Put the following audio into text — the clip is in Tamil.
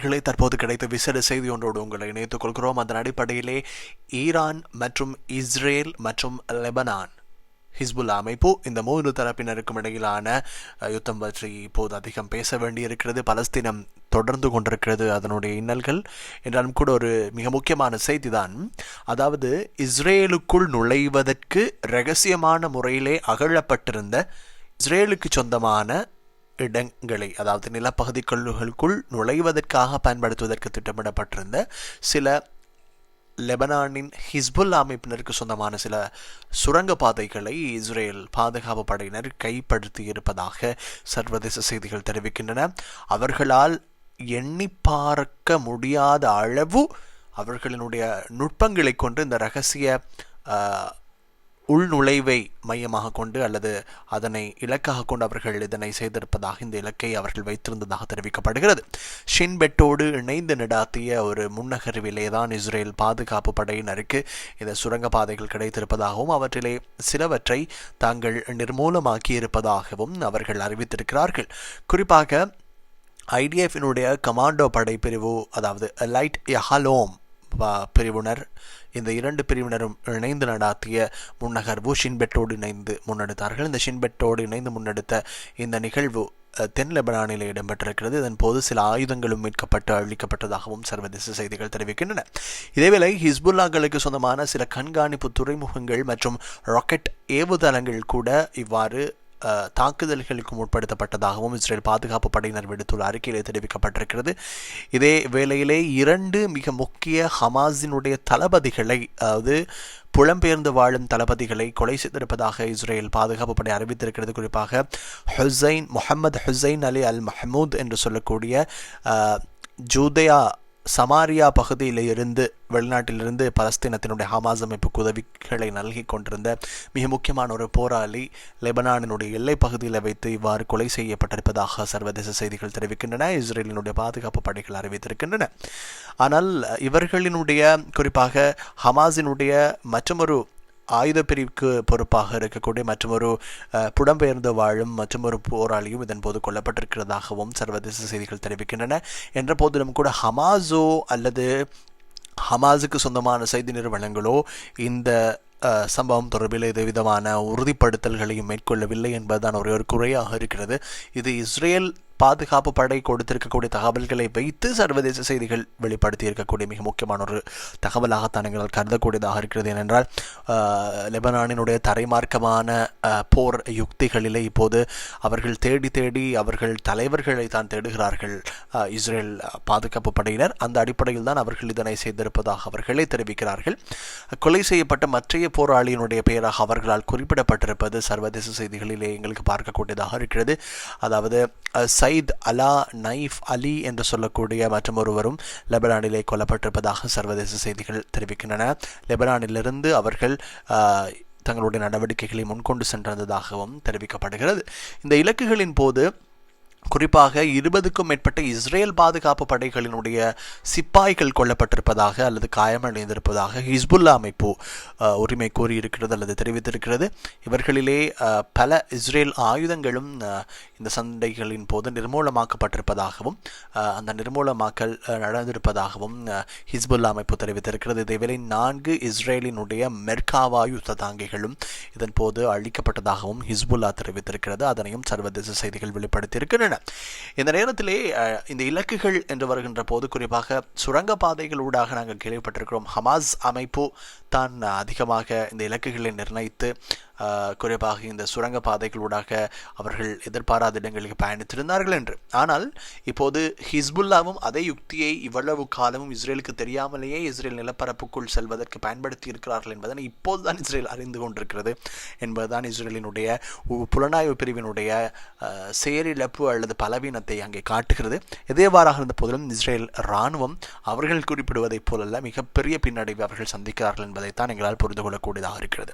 களை தற்போது கிடைத்த விசேட செய்தி ஒன்றோடு உங்களை இணைத்துக் கொள்கிறோம். அதன் அடிப்படையிலே ஈரான் மற்றும் இஸ்ரேல் மற்றும் லெபனான் ஹிஸ்புல்லா அமைப்பு இந்த மூன்று தரப்பினருக்கும் இடையிலான யுத்தம் பற்றி இப்போது அதிகம் பேச வேண்டியிருக்கிறது. பலஸ்தீனம் தொடர்ந்து கொண்டிருக்கிறது அதனுடைய இன்னல்கள். என்றாலும் கூட ஒரு மிக முக்கியமான செய்திதான். அதாவது இஸ்ரேலுக்குள் நுழைவதற்கு ரகசியமான முறையிலே அகழப்பட்டிருந்த இஸ்ரேலுக்கு சொந்தமான இடங்களை அதாவது நிலப்பகுதிகளுக்குள் நுழைவதற்காக பயன்படுத்துவதற்கு திட்டமிடப்பட்டிருந்த சில லெபனானின் ஹிஸ்புல் அமைப்பினருக்கு சொந்தமான சில சுரங்க பாதைகளை இஸ்ரேல் பாதுகாப்பு படையினர் கைப்படுத்தி இருப்பதாக சர்வதேச செய்திகள் தெரிவிக்கின்றன. அவர்களால் எண்ணி பார்க்க முடியாத அளவு அவர்களினுடைய நுட்பங்களை கொண்டு இந்த ரகசிய உள்நுழைவை மையமாக கொண்டு அல்லது அதனை இலக்காக கொண்டு அவர்கள் இதனை செய்திருப்பதாக இந்த இலக்கை அவர்கள் வைத்திருந்ததாக தெரிவிக்கப்படுகிறது. ஷின்பெட்டோடு இணைந்து நடாத்திய ஒரு முன்னகர்விலே தான் இஸ்ரேல் பாதுகாப்பு படையினருக்கு இந்த சுரங்கப்பாதைகள் கிடைத்திருப்பதாகவும் அவற்றிலே சிலவற்றை தாங்கள் நிர்மூலமாக்கி இருப்பதாகவும் அவர்கள் அறிவித்திருக்கிறார்கள். குறிப்பாக ஐடிஎஃபினுடைய கமாண்டோ படைப்பிரிவு அதாவது லைட் யஹலோம் பிரிவினர். இந்த இரண்டு பிரிவினரும் இணைந்து நடாத்திய முன்னகர்வு ஷின்பெட்டோடு இணைந்து முன்னெடுத்தார்கள். இந்த ஷின்பெட்டோடு இணைந்து முன்னெடுத்த இந்த நிகழ்வு தென் லெபனானில் இடம்பெற்றிருக்கிறது. இதன் போது சில ஆயுதங்களும் மீட்கப்பட்டு அழிக்கப்பட்டதாகவும் சர்வதேச செய்திகள் தெரிவிக்கின்றன. இதேவேளை ஹிஸ்புல்லாக்களுக்கு சொந்தமான சில கண்காணிப்பு துறைமுகங்கள் மற்றும் ராக்கெட் ஏவுதளங்கள் கூட இவ்வாறு தாக்குதல்களுக்கும் உட்படுத்தப்பட்டதாகவும் இஸ்ரேல் பாதுகாப்பு படையினர் விடுத்துள்ள அறிக்கையில் தெரிவிக்கப்பட்டிருக்கிறது. இதே வேளையிலே இரண்டு மிக முக்கிய ஹமாஸினுடைய தளபதிகளை அதாவது புலம்பெயர்ந்து வாழும் தளபதிகளை கொலை செய்திருப்பதாக இஸ்ரேல் பாதுகாப்பு படை அறிவித்திருக்கிறது. குறிப்பாக Hussein Muhammad Hussein Ali Al Mahmoud என்று சொல்லக்கூடிய ஜூதயா சமாரியா பகுதியில் இருந்து வெளிநாட்டிலிருந்து பலஸ்தீனத்தினுடைய ஹமாஸ் அமைப்புக்கு உதவிகளை நல்கி கொண்டிருந்த மிக முக்கியமான ஒரு போராளி லெபனானினுடைய எல்லை பகுதியில் வைத்து இவ்வாறு கொலை செய்யப்பட்டிருப்பதாக சர்வதேச செய்திகள் தெரிவிக்கின்றன. இஸ்ரேலினுடைய பாதுகாப்பு படைகள் அறிவித்திருக்கின்றன. ஆனால் இவர்களினுடைய குறிப்பாக ஹமாஸினுடைய மற்றொரு ஆயுத பிரிவுக்கு பொறுப்பாக இருக்கக்கூடிய மற்றொரு ஒரு புடம்பெயர்ந்து வாழும் மற்றொரு போராளியும் இதன் போது கொல்லப்பட்டிருக்கிறதாகவும் சர்வதேச செய்திகள் தெரிவிக்கின்றன. என்ற போதிலும் கூட ஹமாஸோ அல்லது ஹமாஸுக்கு சொந்தமான செய்தி நிறுவனங்களோ இந்த சம்பவம் தொடர்பில் எதுவிதமான உறுதிப்படுத்தல்களையும் மேற்கொள்ளவில்லை என்பதுதான் ஒரே ஒரு குறையாக இருக்கிறது. இது இஸ்ரேல் பாதுகாப்பு படை கொடுத்திருக்கக்கூடிய தகவல்களை வைத்து சர்வதேச செய்திகள் வெளிப்படுத்தி இருக்கக்கூடிய மிக முக்கியமான ஒரு தகவலாகத்தான் எங்களால் கருதக்கூடியதாக இருக்கிறது. ஏனென்றால் லெபனானினுடைய தரைமார்க்கமான போர் யுக்திகளிலே இப்போது அவர்கள் தேடி தேடி அவர்கள் தலைவர்களை தான் தேடுகிறார்கள். இஸ்ரேல் பாதுகாப்பு படையினர் அந்த அடிப்படையில் தான் அவர்கள் இதனை செய்திருப்பதாக அவர்களே தெரிவிக்கிறார்கள். கொலை செய்யப்பட்ட மற்றைய போராளியினுடைய பெயராக அவர்களால் குறிப்பிடப்பட்டிருப்பது சர்வதேச செய்திகளிலே எங்களுக்கு பார்க்கக்கூடியதாக இருக்கிறது. அதாவது அஹ், சயித் அலா நைஃப் அலி என்று சொல்லக்கூடிய மற்றும் ஒருவரும் லெபனானிலே கொல்லப்பட்டிருப்பதாக சர்வதேச செய்திகள் தெரிவிக்கின்றன. லெபனானிலிருந்து அவர்கள் தங்களுடைய நடவடிக்கைகளை முன்கொண்டு சென்றதாகவும் தெரிவிக்கப்படுகிறது. இந்த இலக்குகளின் போது குறிப்பாக இருபதுக்கும் மேற்பட்ட இஸ்ரேல் பாதுகாப்பு படைகளினுடைய சிப்பாய்கள் கொல்லப்பட்டிருப்பதாக அல்லது காயமடைந்திருப்பதாக ஹிஸ்புல்லா அமைப்பு உரிமை கோரியிருக்கிறது அல்லது தெரிவித்திருக்கிறது. இவர்களிலே பல இஸ்ரேல் ஆயுதங்களும் இந்த சண்டைகளின் போது நிர்மூலமாக்கப்பட்டிருப்பதாகவும் அந்த நிர்மூலமாக்கல் நடந்திருப்பதாகவும் ஹிஸ்புல்லா அமைப்பு தெரிவித்திருக்கிறது. இதேவேளை நான்கு இஸ்ரேலினுடைய மெர்காவா யுத்த தாங்கிகளும் இதன் போது அழிக்கப்பட்டதாகவும் ஹிஸ்புல்லா தெரிவித்திருக்கிறது. அதனையும் சர்வதேச செய்திகள் வெளிப்படுத்தியிருக்கின்றன இந்த நேரத்திலே இந்த இலக்குகள் என்று வருகின்ற போது குறிப்பாக சுரங்கப்பாதைகளூடாக நாங்கள் கேள்விப்பட்டிருக்கிறோம். ஹமாஸ் அமைப்பு தான் அதிகமாக இந்த இலக்குகளை நிர்ணயித்து குறிப்பாக இந்த சுரங்கப்பாதைகளூடாக அவர்கள் எதிர்பாராத இடங்களுக்கு பயணித்திருந்தார்கள் என்று. ஆனால் இப்போது ஹிஸ்புல்லாவும் அதே யுக்தியை இவ்வளவு காலமும் இஸ்ரேலுக்கு தெரியாமலேயே இஸ்ரேல் நிலப்பரப்புக்குள் செல்வதற்கு பயன்படுத்தி இருக்கிறார்கள் என்பதனை இப்போதுதான் இஸ்ரேல் அறிந்து கொண்டிருக்கிறது என்பதுதான் இஸ்ரேலினுடைய உ- புலனாய்வு பிரிவினுடைய செயலிழப்பு அல்லது பலவீனத்தை அங்கே காட்டுகிறது. எதேவாறாக இருந்த போதிலும் இஸ்ரேல் இராணுவம் அவர்கள் குறிப்பிடுவதைப் போலல்ல மிகப்பெரிய பின்னடைவை அவர்கள் சந்திக்கிறார்கள் என்பதைத்தான் எங்களால் புரிந்து கொள்ளக்கூடியதாக இருக்கிறது.